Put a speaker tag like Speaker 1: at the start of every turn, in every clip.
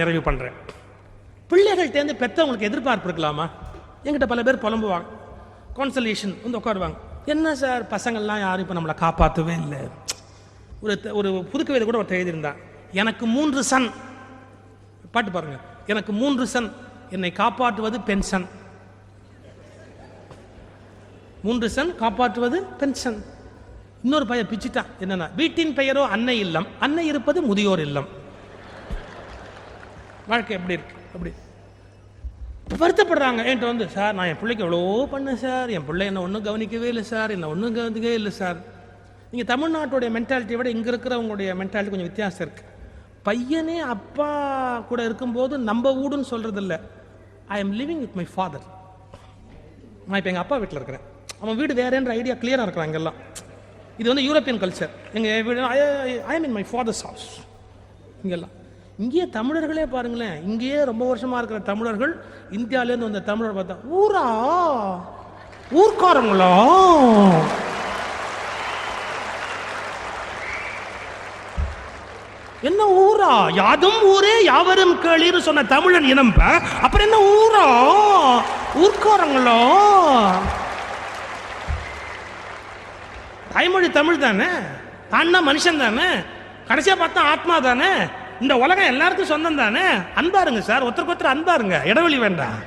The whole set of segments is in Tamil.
Speaker 1: நிறைவு பண்ணுறேன் பிள்ளைகள்கிட்டேருந்து பெற்றவங்களுக்கு எதிர்பார்ப்பு இருக்கலாமா? எங்கிட்ட பல பேர் புலம்புவாங்க. கான்சலேஷன் வந்து உட்காருவாங்க. என்ன சார்? பசங்கள்லாம் யாரும் இப்போ நம்மளை காப்பாற்றவே இல்லை. ஒரு ஒரு புதுக்கவிதை கூட ஒருத்தர் எழுதியிருந்தான். எனக்கு மூன்று சன். பாட்டு பாருங்க. எனக்கு மூன்று சன். என்னை காப்பாற்றுவது பென்ஷன் மூன்று சன் காப்பாற்றுவது பென்ஷன் இன்னொரு பையன் பிச்சுட்டான். என்னன்னா வீட்டின் பெயரோ அன்னை இல்லம். அன்னை இருப்பது முதியோர் இல்லம். வாழ்க்கை எப்படி இருக்கு? அப்படி. வருத்தப்படுறாங்க. என்கிட்ட வந்து சார் நான் என் பிள்ளைக்கு எவ்வளோ பண்ணேன் சார். என் பிள்ளை என்ன ஒன்றும் கவனிக்கவே இல்லை சார். என்ன ஒன்றும் கவனிக்கவே இல்லை சார். நீங்கள் தமிழ்நாட்டுடைய மென்டாலிட்டியை விட இங்கே இருக்கிறவங்களுடைய மென்டாலிட்டி கொஞ்சம் வித்தியாசம் இருக்குது பையனே அப்பா கூட இருக்கும்போது நம்ம வீடுன்னு சொல்கிறதில்ல I am living with my father நான் இப்போ எங்கள் அப்பா வீட்டில் இருக்கிறேன். அவன் வீடு வேறேன்ற ஐடியா கிளியராக இருக்கிறான் இங்கெல்லாம். இது வந்து யூரோப்பியன் கல்ச்சர் எங்கள் வீடு I I mean my father's house இங்கெல்லாம். இங்கேயே தமிழர்களே பாருங்களேன் இங்கேயே ரொம்ப வருஷமா இருக்கிற தமிழர்கள் இந்தியாவிலேருந்து வந்த தமிழர் பார்த்தா ஊரா? ஊர்க்காரங்களா? என்ன ஊரா? யாதும் ஊரே யாவரும் கேளின்னு சொன்ன தமிழன் இனம்ப அப்புறம் என்ன ஊரா? ஊர்க்காரங்களோ? தாய்மொழி தமிழ் தானே? தான்னா மனுஷன் தானே? கடைசியா பார்த்தா ஆத்மா தானே? இந்த உலகம் எல்லாருக்கும் சொந்தம் தானே அன்பாருங்க சார் ஒருத்தருக்கு ஒருத்தர் அன்பாருங்க. இடைவெளி வேண்டாம்.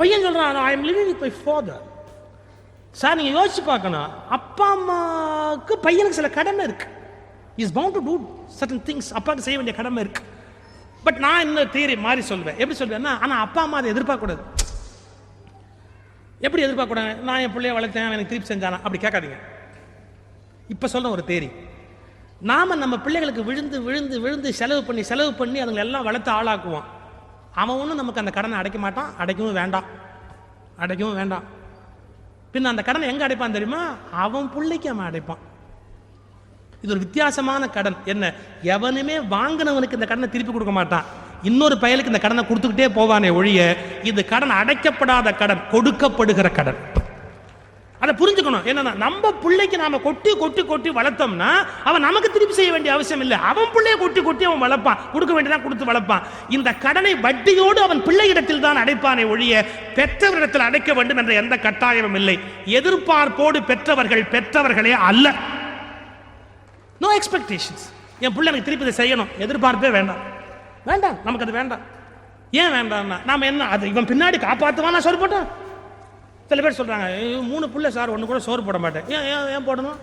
Speaker 1: பையன் சொல்றான் I am living with my father sir நீங்க யோசிச்சு பார்க்கணும். அப்பா அம்மாவுக்கு பையனுக்கு சில கடமை இருக்கு. Is bound to do certain things அப்பாவுக்கு செய்ய வேண்டிய கடமை இருக்கு. பட் நான் இன்னும் தேரி மாறி சொல்வேன். எப்படி சொல்வேன்னா ஆனால் அப்பா அம்மா அதை எதிர்பார்க்கக்கூடாது. எப்படி எதிர்பார்க்கக்கூடாது? நான் என் பிள்ளைய வளர்த்தேன் எனக்கு திருப்பி செஞ்சானா? அப்படி கேட்காதீங்க. இப்போ சொல்ல ஒரு தேரி நாம நம்ம பிள்ளைகளுக்கு விழுந்து விழுந்து விழுந்து செலவு பண்ணி செலவு பண்ணி அதுங்களை எல்லாம் வளர்த்து ஆளாக்குவோம் அவன் ஒன்றும் நமக்கு அந்த கடனை அடைக்க மாட்டான் அடைக்கவும் வேண்டாம். அடைக்கவும் வேண்டாம். பின்ன அந்த கடனை எங்கே அடைப்பான் தெரியுமா? அவன் பிள்ளைக்கு அவன் அடைப்பான். இது ஒரு வித்தியாசமான கடன். என்ன? எவனுமே வாங்கினவனுக்கு இந்த கடனை திருப்பி கொடுக்க மாட்டான். இன்னொரு பயலுக்கு இந்த கடனை கொடுத்துக்கிட்டே போவானே ஒழிய இது கடன் அடைக்கப்படாத கடன் கொடுக்கப்படுகிற கடன். அதை புரிஞ்சுக்கணும். என்னன்னா நம்ம பிள்ளைக்கு நாம கொட்டி கொட்டி கொட்டி வளர்த்தோம்னா அவன் நமக்கு திருப்பி செய்ய வேண்டிய அவசியம் இல்லை. அவன் பிள்ளைய கொட்டி கொட்டி அவன் வளர்ப்பான். கொடுக்க வேண்டியதான் கொடுத்து வளர்ப்பான். இந்த கடனை வட்டியோடு அவன் பிள்ளையிடத்தில் தான் அடைப்பானே ஒழிய பெற்றவரிடத்தில் அடைக்க வேண்டும் என்ற எந்த கட்டாயமும் இல்லை. எதிர்பார்ப்போடு பெற்றவர்கள் பெற்றவர்களே அல்ல. நோ எக்ஸ்பெக்டேஷன்ஸ் என் பிள்ளை எனக்கு திருப்பி இதை செய்யணும். எதிர்பார்ப்பே வேண்டாம். வேண்டாம். நமக்கு அது வேண்டாம். ஏன் வேண்டாம்னா நாம என்ன அது இவன் பின்னாடி காப்பாற்றுவான் நான் சொல்லப்பட்டேன் சில பேர் சொல்கிறாங்க மூணு புள்ள சார் ஒன்று கூட சோறு போட மாட்டேன். ஏன் ஏன் ஏன் போடணும்?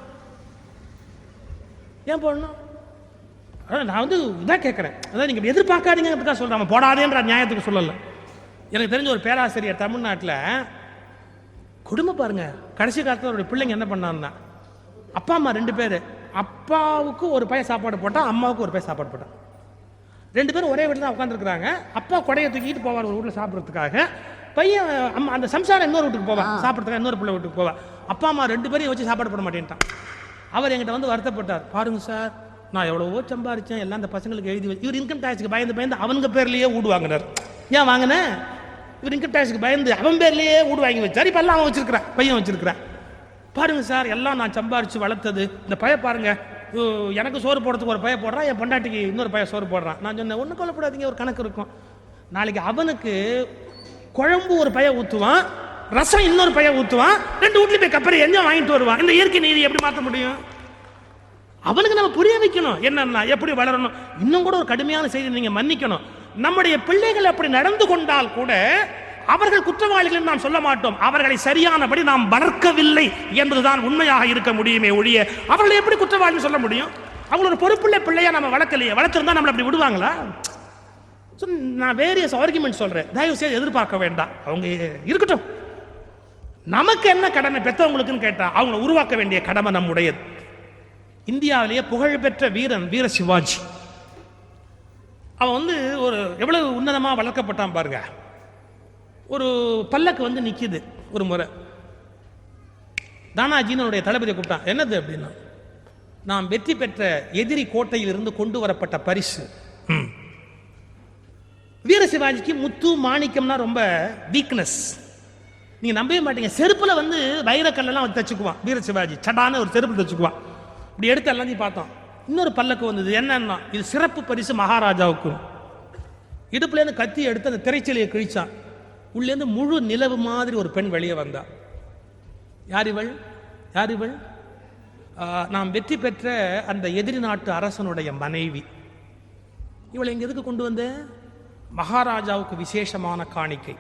Speaker 1: ஏன் போடணும்? அதான் நான் வந்து இதான் கேட்குறேன் அதான் நீங்கள் எதிர்பார்க்காதீங்க தான் சொல்கிறேன் போடாதேன்ற நியாயத்துக்கு சொல்லலை. எனக்கு தெரிஞ்ச ஒரு பேராசிரியர் தமிழ்நாட்டில் குடும்பம் பாருங்க. கடைசி காலத்தில் அவருடைய பிள்ளைங்க என்ன பண்ணான்னா அப்பா அம்மா ரெண்டு பேர் அப்பாவுக்கு ஒரு பையன் சாப்பாடு போட்டான் அம்மாவுக்கு ஒரு பையன் சாப்பாடு போட்டான். ரெண்டு பேரும் ஒரே வீட்டில் தான் உட்காந்துருக்குறாங்க அப்பா கொடையை தூக்கிட்டு போவார் ஒரு வீட்டில் சாப்பிட்றதுக்காக. பையன் அம்மா அந்த சம்சாரம் இன்னொரு வீட்டுக்கு போவா. சாப்பிட்றதுக்காக இன்னொரு பிள்ளை வீட்டுக்கு போவா. அப்பா அம்மா ரெண்டு பேரையும் வச்சு சாப்பாடு போட மாட்டேன்ட்டான். அவர் என்கிட்ட வந்து வருத்தப்பட்டார். பாருங்க சார் நான் எவ்வளவோ சம்பாரிச்சேன். எல்லாம் அந்த பசங்களுக்கு எழுதி வச்சு இவர் இன்கம் டேக்ஸுக்கு பயந்து பயந்து அவனுங்க பேர்லயே வீடு வாங்கினார். ஏன் வாங்கினேன் இவர் இன்கம் டேக்ஸுக்கு பயந்து அவன் பேர்லயே வீடு வாங்கி வச்சார். இப்போ எல்லாம் அவன் வச்சிருக்கிறான். பையன் வச்சிருக்கிறான். பாருங்க சார் எல்லாம் நான் சம்பாரிச்சு வளர்த்தது. இந்த பைய பாருங்க. எனக்கு சோறு போடுறதுக்கு ஒரு பைய போடுறான். என் பொண்டாட்டிக்கு இன்னொரு பைய சோறு போடுறான். நான் சொன்னேன் ஒன்றும் கொல்லப்படாதீங்க ஒரு கணக்கு இருக்கும். நாளைக்கு அவனுக்கு குழம்பு ஒரு பைய ஊற்றுவான் ரசம் இன்னொரு பைய ஊற்றுவான் ரெண்டு வீட்லையும் போய் கப்பரை எங்கே வாங்கிட்டு வருவான். இந்த இயற்கை நீதி எப்படி மாற்ற முடியும்? அவனுக்கு நம்ம புரிய வைக்கணும். என்னன்னா எப்படி வளரணும்? இன்னும் கூட ஒரு கடுமையான செய்தி நீங்க மன்னிக்கணும். நம்முடைய பிள்ளைகள் அப்படி நடந்து கொண்டால் கூட அவர்கள் குற்றவாளிகள் நாம் சொல்ல மாட்டோம். அவர்களை சரியானபடி நாம் வளர்க்கவில்லை என்பதுதான் உண்மையாக இருக்க முடியுமே ஒழிய அவர்களை எப்படி குற்றவாளின்னு சொல்ல முடியும்? அவங்களோட பொறுப்புள்ள பிள்ளையா நம்ம வளர்க்கலையே? வளர்த்திருந்தா நம்மளை அப்படி விடுவாங்களா? ஸோ நான் வேரியஸ் ஆர்குமெண்ட் சொல்கிறேன் தயவு செய்து எதிர்பார்க்க வேண்டாம். அவங்க இருக்கட்டும். நமக்கு என்ன கடமை? பெற்றவங்களுக்குன்னு கேட்டால் அவங்கள உருவாக்க வேண்டிய கடமை நம்முடையது. இந்தியாவிலேயே புகழ்பெற்ற வீரன் வீர சிவாஜி. அவன் வந்து ஒரு எவ்வளவு உன்னதமாக வளர்க்கப்பட்டான் பாருங்க. ஒரு பல்லக்கு வந்து நிற்கிது ஒரு முறை. தானாஜின்னு அவனுடைய தளபதியை கூப்பிட்டான். என்னது அப்படின்னா நாம் வெற்றி பெற்ற எதிரி கோட்டையிலிருந்து கொண்டு வரப்பட்ட பரிசு. வீரசிவாஜிக்கு வீர சிவாஜிக்கு முத்து மாணிக்கம்னா ரொம்ப வீக்னஸ் நீங்க நம்பவே மாட்டீங்க. செருப்புல வந்து வைரக்கல்லாம் தச்சுக்குவான். வீர சிவாஜி. சடான ஒரு செருப்பு தச்சுக்குவான். இப்படி எடுத்து எல்லாத்தையும் பார்த்தோம் இன்னொரு பல்லக்கு வந்தது. என்னன்னா இது சிறப்பு பரிசு மகாராஜாவுக்கு. இடுப்புலேருந்து கத்தி எடுத்து அந்த திரைச்சலையை கிழிச்சான். உள்ளேருந்து முழு நிலவு மாதிரி ஒரு பெண் வெளியே வந்தா. யார் இவள்? யார் இவள்? நாம் வெற்றி பெற்ற அந்த எதிரி நாட்டு அரசனுடைய மனைவி. இவளை இங்கே எதுக்கு கொண்டு வந்தேன் மகாராஜாவுக்கு விசேஷமான காணிக்கை.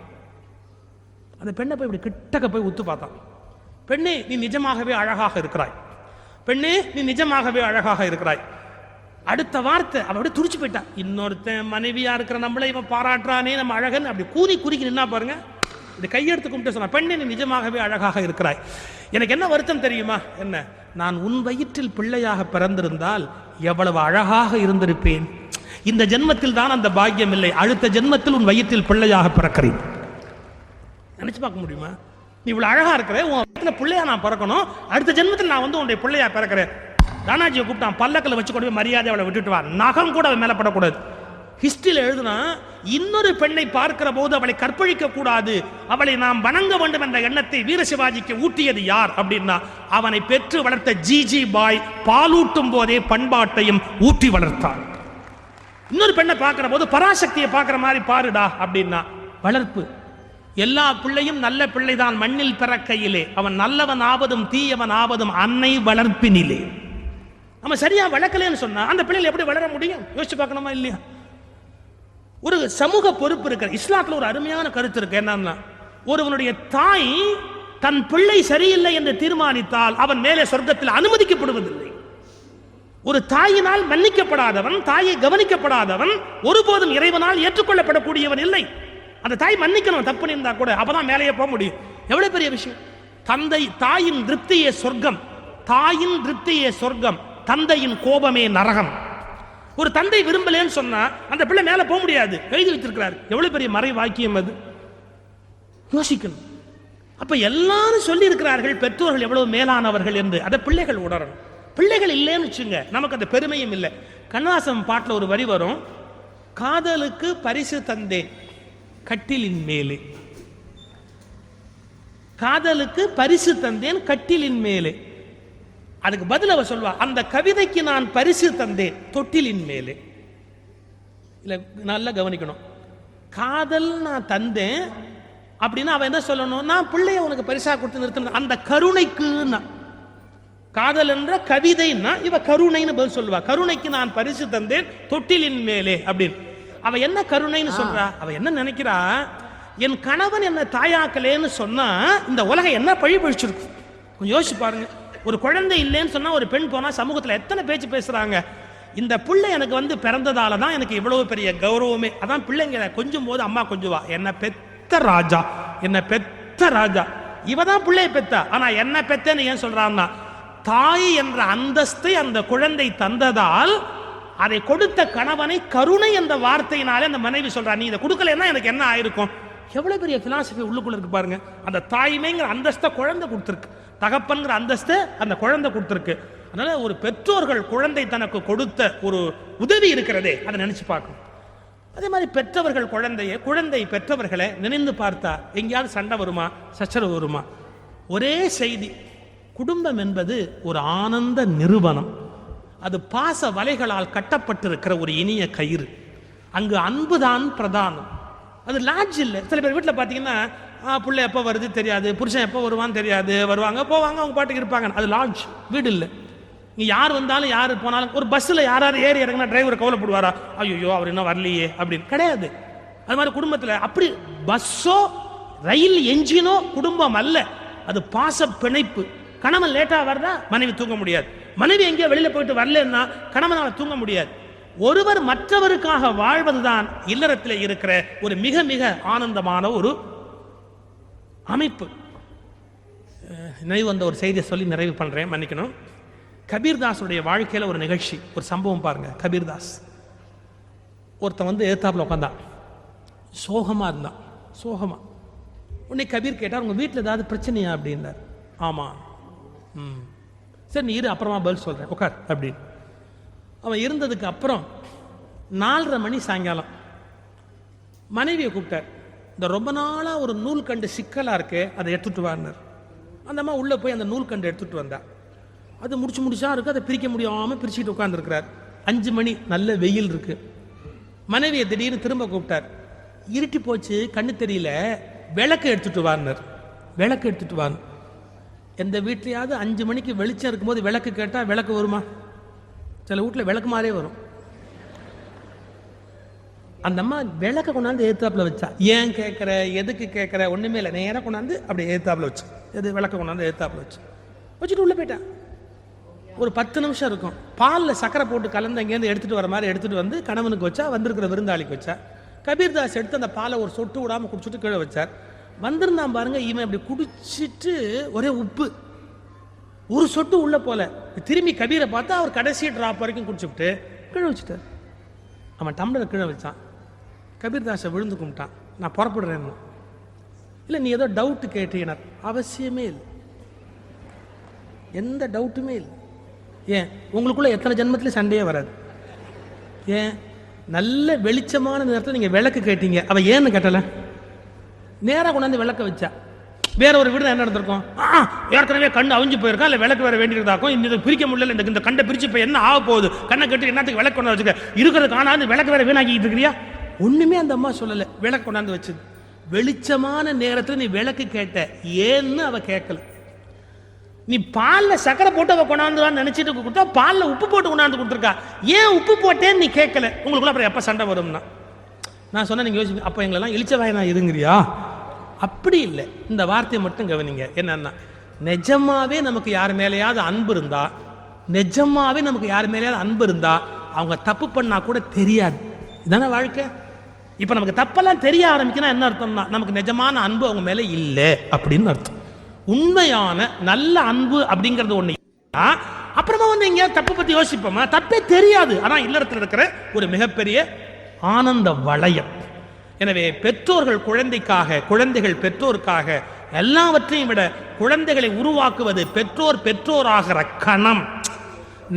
Speaker 1: அந்த பெண்ணை போய் இப்படி கிட்டக்க போய் உத்து பார்த்தான். பெண்ணே நீ நிஜமாகவே அழகாக இருக்கிறாய். பெண்ணே நீ நிஜமாகவே அழகாக இருக்கிறாய். அடுத்த வார்த்தை அவ அப்படியே துடிச்சு போயிட்டான் இன்னொருத்தன் மனைவியா இருக்கிற நம்மளை இவன் பாராட்டுறானே நம்ம அழகன் அப்படி கூறி குறுக்கி நின்னா பாருங்க. இந்த கையெடுத்து கும்பிட்டு சொன்ன பெண்ணே நீ நிஜமாகவே அழகாக இருக்கிறாய். எனக்கு என்ன வருத்தம் தெரியுமா? என்ன? நான் உன் வயிற்றில் பிள்ளையாக பிறந்திருந்தால் எவ்வளவு அழகாக இருந்திருப்பேன். இந்த ஜென்மத்தில் தான் அந்த பாக்கியம் இல்லை. அடுத்த ஜென்மத்தில் உன் வயிற்றில் பிள்ளையாக பிறக்கிறேன். நினைச்சு பார்க்க முடியுமா? நீ இவ்வளவு அழகா இருக்கிற உன் வயித்துல பிள்ளையா நான் பிறக்கணும். அடுத்த ஜென்மத்தில் நான் வந்து உன்னுடைய பிள்ளையா பிறக்கிறேன். தானாஜியை கூப்பிட்டான் பல்லக்கில் வச்சு கொண்டு போய் மரியாதை அவளை விட்டுட்டு வா. நகம் கூட அவள் மேலப்படக்கூடாது ஹிஸ்டரியில் எழுதுனா இன்னொரு பெண்ணை பார்க்கிற போது அவளை கற்பழிக்க கூடாது. அவளை நாம் வணங்க வேண்டும் என்ற எண்ணத்தை வீர சிவாஜிக்கு ஊட்டியது யார்? அப்படின்னா அவனை பெற்று வளர்த்த ஜிஜி பாய் பாலூட்டும் போதே பண்பாட்டையும் ஊட்டி வளர்த்தான் இன்னொரு பெண்ணை பார்க்கிற போது பராசக்தியை பார்க்குற மாதிரி பாருடா அப்படின்னா. வளர்ப்பு. எல்லா பிள்ளையும் நல்ல பிள்ளைதான் மண்ணில் பிறக்கையிலே. அவன் நல்லவன் ஆவதும் தீயவன் ஆவதும் அன்னை வளர்ப்பினிலே. நம்ம சரியா வளர்க்கலன்னு சொன்னா அந்த பிள்ளைகள் எப்படி வளர முடியும்? யோசிச்சு பார்க்கணுமா இல்லையா? ஒரு சமூக பொறுப்பு இருக்கு. இஸ்லாத்துல ஒரு அருமையான கருத்து இருக்கு. என்னன்னா ஒருவனுடைய தாய் தன் பிள்ளை சரியில்லை என்று தீர்மானித்தால் அவன் மேலே சொர்க்கத்தில் அனுமதிக்கப்படுவதில்லை. ஒரு தாயினால் மன்னிக்கப்படாதவன் தாயை கவனிக்கப்படாதவன் ஒருபோதும் இறைவனால் ஏற்றுக்கொள்ளப்படக்கூடியவன் இல்லை. அந்த தாய் மன்னிக்கணும் தப்பு இருந்தா கூட அப்பதான் மேலேயே போக முடியும். எவ்வளவு பெரிய விஷயம்? தந்தை தாயின் திருப்தியே சொர்க்கம். தாயின் திருப்தியே சொர்க்கம். தந்தையின் கோபமே நரகம். ஒரு தந்தை விரும்பலேன்னு சொன்னா அந்த பிள்ளை மேல போக முடியாது. எழுதி வச்சிருக்கிறார் எவ்வளவு பெரிய மறை வாக்கியம் அது. யோசிக்கணும். அப்ப எல்லாரும் சொல்லி இருக்கிறார்கள் பெற்றோர்கள் எவ்வளவு மேலானவர்கள் என்று. அதை பிள்ளைகள் உணரணும். பிள்ளைகள் இல்லைன்னு வச்சுங்க. நமக்கு அந்த பெருமையும் இல்லை. கண்ணாசம் பாட்டில் ஒரு வரி வரும். காதலுக்கு பரிசு தந்தேன் கட்டிலின் மேலே. காதலுக்கு பரிசு தந்தேன் கட்டிலின் மேலே. அதுக்கு பதில் அவ சொல்வா அந்த கவிதைக்கு நான் பரிசு தந்தேன் தொட்டிலின் மேலே. இல்லை நல்லா கவனிக்கணும். காதல் நான் தந்தேன் அப்படின்னா அவன் என்ன சொல்லணும்? நான் பிள்ளைய உனக்கு பரிசா கொடுத்து நிறுத்தணும் அந்த கருணைக்குன்னு. காதல் என்ற கவிதைன்னா இவ கருணைன்னு பதில் சொல்லுவா. கருணைக்கு நான் பரிசு தந்தேன் தொட்டிலின் மேலே அப்படின்னு. அவ என்ன கருணைன்னு சொல்றா? அவ என்ன நினைக்கிறா? என் கணவன் என்ன தாயாக்கலேன்னு சொன்னா இந்த உலகம் என்ன பழி பழிச்சிருக்கும்? கொஞ்சம் யோசிச்சு பாருங்க. ஒரு குழந்தை இல்லைன்னு சொன்னா ஒரு பெண் போனா சமூகத்துல எத்தனை பேச்சு பேசுறாங்க? இந்த பிள்ளை எனக்கு வந்து பிறந்ததால தான் எனக்கு இவ்வளவு பெரிய கௌரவமே. அதான் பிள்ளைங்க கொஞ்சம் போது அம்மா கொஞ்சுவா. என்ன பெத்த ராஜா. என்ன பெத்த ராஜா. இவ தான் பிள்ளைய பெத்தா. ஆனா என்ன பெத்தேன்னு ஏன் சொல்றான்னா தாய் என்ற அந்தஸ்தை அந்த குழந்தை தந்ததால் அதை கொடுத்த கணவனை கருணை என்ற வார்த்தையினாலே அந்த மனைவி சொல்றா நீ இதை கொடுக்கலன்னா எனக்கு என்ன ஆயிருக்கும்? எவ்வளவு பெரிய பிலாசபி உள்ளுக்குள்ள இருக்கு பாருங்க. அந்த தாய்மைங்கிற அந்தஸ்தை குழந்தை கொடுத்துருக்கு. தகப்பன்கிற அந்தஸ்தை அந்த குழந்தை கொடுத்துருக்கு. அதனால ஒரு பெற்றோர்கள் குழந்தை தனக்கு கொடுத்த ஒரு உதவி இருக்கிறதே அதை நினைச்சு பார்க்கணும். அதே மாதிரி பெற்றவர்கள் குழந்தையை குழந்தை பெற்றவர்களை நினைந்து பார்த்தா எங்கேயாவது சண்டை வருமா சச்சரவு வருமா? ஒரே செய்தி குடும்பம் என்பது ஒரு ஆனந்த நிறுவனம். அது பாச வலைகளால் கட்டப்பட்டிருக்கிற ஒரு இனிய கயிறு. அங்கு அன்புதான் பிரதானம். அது லாட்ஜ் இல்லை. சில பேர் வீட்டில் பார்த்தீங்கன்னா பிள்ளை எப்போ வருது தெரியாது. புருஷன் எப்போ வருவான்னு தெரியாது. வருவாங்க போவாங்க அவங்க பாட்டுக்கு இருப்பாங்க. அது லாட்ஜ் வீடு இல்லை. இங்கே யார் வந்தாலும் யார் போனாலும் ஒரு பஸ்ஸில் யாராவது ஏறி இறங்கினா டிரைவர் கவலைப்படுவாரா? ஐயோ அவர் இன்னும் வரலையே. அப்படின்னு. கிடையாது. அது மாதிரி குடும்பத்தில் அப்படி பஸ்ஸோ ரயில் என்ஜினோ குடும்பம் அல்ல. அது பாச பிணைப்பு. கணவன் லேட்டாக வரதா மனைவி தூங்க முடியாது. மனைவி எங்கேயோ வெளியில போயிட்டு வரலன்னா கணவனால தூங்க முடியாது. ஒருவர் மற்றவருக்காக வாழ்வதுதான் இல்லறத்தில் இருக்கிற ஒரு மிக மிக ஆனந்தமான ஒரு அமைப்பு. நினைவு வந்த ஒரு செய்தியை சொல்லி நிறைவு பண்றேன் மன்னிக்கணும். கபீர்தாஸுடைய வாழ்க்கையில ஒரு நிகழ்ச்சி ஒரு சம்பவம் பாருங்க. கபீர்தாஸ். ஒருத்தன் வந்து எதிர்த்தாப்புல உட்காந்தான் சோகமா இருந்தான். சோகமா. உடனே கபீர் கேட்டார் உங்க வீட்டில் ஏதாவது பிரச்சனையா? அப்படின்னார். ஆமாம் சரி நீ இரு அப்புறமா பதில் சொல்கிறேன் உட்கார் அப்படின்னு அவன் இருந்ததுக்கு அப்புறம் நாலரை மணி சாயங்காலம். மனைவியை கூப்பிட்டார். இந்த ரொம்ப நாளாக ஒரு நூல் கண்டு சிக்கலாக இருக்கு அதை எடுத்துகிட்டு வான்னார். அந்த அம்மா உள்ளே போய் அந்த நூல் கண்டு எடுத்துகிட்டு வந்தா. அது முடிச்சு முடிச்சா இருக்கு அதை பிரிக்க முடியாமல் பிரிச்சுட்டு உட்காந்துருக்கிறார் அஞ்சு மணி நல்ல வெயில் இருக்கு. மனைவியை திடீர்னு திரும்ப கூப்பிட்டார். இருட்டி போச்சு கண்ணு தெரியல விளக்கு எடுத்துட்டு வார்னர் விளக்கு எடுத்துட்டு வான்னு. எந்த வீட்லையாவது அஞ்சு மணிக்கு வெளிச்சம் இருக்கும்போது விளக்கு கேட்டால் விளக்கு வருமா? சில வீட்டில் விளக்கு மாதிரியே வரும். அந்த அம்மா விளக்க கொண்டாந்து ஏத்தாப்புல வச்சா. ஏன் கேட்குற எதுக்கு கேட்குற ஒன்றுமே இல்லை. நேராக கொண்டாந்து அப்படி ஏத்தாப்புல வச்சு. எது விளக்க கொண்டாந்து ஏத்தாப்புல வச்சு. வச்சுட்டு உள்ளே போயிட்டேன் ஒரு பத்து நிமிஷம் இருக்கும். பாலில் சக்கரை போட்டு கலந்து அங்கேருந்து எடுத்துகிட்டு வர மாதிரி எடுத்துகிட்டு வந்து கணவனுக்கு வச்சா வந்திருக்கிற விருந்தாளிக்கு வச்சா. கபீர்தாஸ் எடுத்து அந்த பாலை ஒரு சொட்டு விடாமல் குடிச்சிட்டு கீழே வச்சார். வந்திருந்தான் பாருங்க இவன் இப்படி குடிச்சிட்டு ஒரே உப்பு. ஒரு சொட்டு உள்ள போல. திரும்பி கபீரை பார்த்தா அவர் கடைசி டிராப் வரைக்கும் குடிச்சுட்டு கீழே வச்சுட்டார். அவன் டம்ளர் கீழே வச்சான். கபீர்தாஸை விழுந்து கும்பிட்டான். நான் புறப்படுறேன்னு இல்லை நீ ஏதோ டவுட்டு கேட்டீங்கன்னார் அவசியமே இல்லை. எந்த டவுட்டுமே இல்லை. ஏன்? உங்களுக்குள்ள எத்தனை ஜென்மத்திலும் சண்டையே வராது. ஏன்? நல்ல வெளிச்சமான நேரத்தில் நீங்கள் விளக்கு கேட்டீங்க. அவ ஏன்னு கேட்டல? நேராக கொண்டாந்து விளக்க வச்சா. வேற ஒரு வீடு என்ன நடந்திருக்கும்? ஏற்கனவே கண்ணு அவிஞ்சு போயிருக்கா? இல்லை விளக்கு வேற வேண்டியிருந்தாக்கும் இந்த இதை பிரிக்க முடியல. இந்த இந்த கண்டை பிரிச்சு இப்போ என்ன ஆக போகுது? கண்ணை கட்டி என்னத்துக்கு விளக்கு கொண்டாந்து வச்சுக்க? இருக்கிறது காணாது விளக்கு வேற வீணாக்கிட்டு இருக்கிறியா? ஒண்ணுமே அந்த அம்மா சொல்லலை. விளக்கு கொண்டாந்து வச்சது. வெளிச்சமான நேரத்தில் நீ விளக்கு கேட்ட. ஏன்னு அவ கேட்கல நீ பாலில் சக்கரை போட்டு அவ கொண்டாந்துடான்னு நினைச்சிட்டு கொடுத்தா பாலில் உப்பு போட்டு கொண்டாந்து கொடுத்துருக்கா. ஏன் உப்பு போட்டேன்னு நீ கேட்கல உங்களுக்குள்ள அப்புறம் எப்போ சண்டை வரும்னா? நான் சொன்னேன் நீங்கள் யோசிச்சு அப்போ எங்களெல்லாம் இழிச்ச வாயனா இருங்கிறியா? அப்படி இல்லை. இந்த வார்த்தையை மட்டும் கவனிங்க. என்னன்னா நிஜமாவே நமக்கு யார் மேலேயாவது அன்பு இருந்தா நிஜமாவே நமக்கு யார் மேலேயாவது அன்பு இருந்தா அவங்க தப்பு பண்ணா கூட தெரியாது. இதானே வாழ்க்கை? இப்போ நமக்கு தப்பெல்லாம் தெரிய ஆரம்பிக்கணும்னா என்ன அர்த்தம்னா நமக்கு நிஜமான அன்பு அவங்க மேலே இல்லை அப்படின்னு அர்த்தம். உண்மையான நல்ல அன்பு அப்படிங்கிறது ஒன்று இல்லைன்னா, அப்புறமா வந்து எங்கேயாவது தப்பு பற்றி யோசிப்போமா? தப்பே தெரியாது. ஆனால் இல்லறத்தில் இருக்கிற ஒரு மிகப்பெரிய ஆனந்த வளையம். எனவே பெற்றோர்கள் குழந்தைக்காக குழந்தைகள் பெற்றோருக்காக எல்லாவற்றையும் விட குழந்தைகளை உருவாக்குவது பெற்றோர் பெற்றோராகிற கணம்.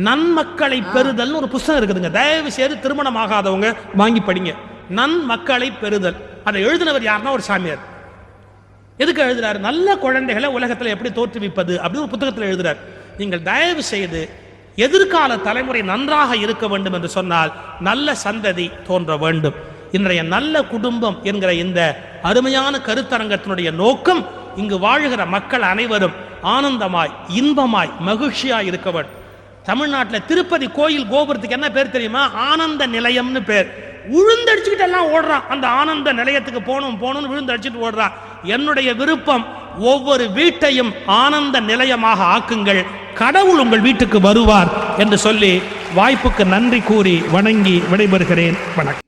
Speaker 1: நன்மக்களை பெறுதல்னு ஒரு புஸ்தகம் இருக்குதுங்க. தயவு செய்து திருமணம் ஆகாதவங்க வாங்கி படிங்க. நன்மக்களை பெறுதல். அதை எழுதினவர் யாருன்னா ஒரு சாமியார். எதுக்கு எழுதுறாரு? நல்ல குழந்தைகளை உலகத்தில் எப்படி தோற்றுவிப்பது அப்படின்னு ஒரு புத்தகத்தில் எழுதுறார். நீங்கள் தயவு செய்து எதிர்கால தலைமுறை நன்றாக இருக்க வேண்டும் என்று சொன்னால் நல்ல சந்ததி தோன்ற வேண்டும். இன்றைய நல்ல குடும்பம் என்கிற இந்த அருமையான கருத்தரங்கத்தினுடைய நோக்கம் இங்கு வாழுகிற மக்கள் அனைவரும் ஆனந்தமாய் இன்பமாய் மகிழ்ச்சியாய் இருக்க வேண்டும் தமிழ்நாட்டில் திருப்பதி கோயில் கோபுரத்துக்கு என்ன பேர் தெரியுமா? ஆனந்த நிலையம்னு பேர். உழுந்தடிச்சுக்கிட்டு எல்லாம் ஓடுறான் அந்த ஆனந்த நிலையத்துக்கு போகணும் போகணும்னு விழுந்தடிச்சிட்டு ஓடுறான் என்னுடைய விருப்பம் ஒவ்வொரு வீட்டையும் ஆனந்த நிலையமாக ஆக்குங்கள். கடவுள் உங்கள் வீட்டுக்கு வருவார் என்று சொல்லி வாய்ப்புக்கு நன்றி கூறி வணங்கி விடைபெறுகிறேன். வணக்கம்.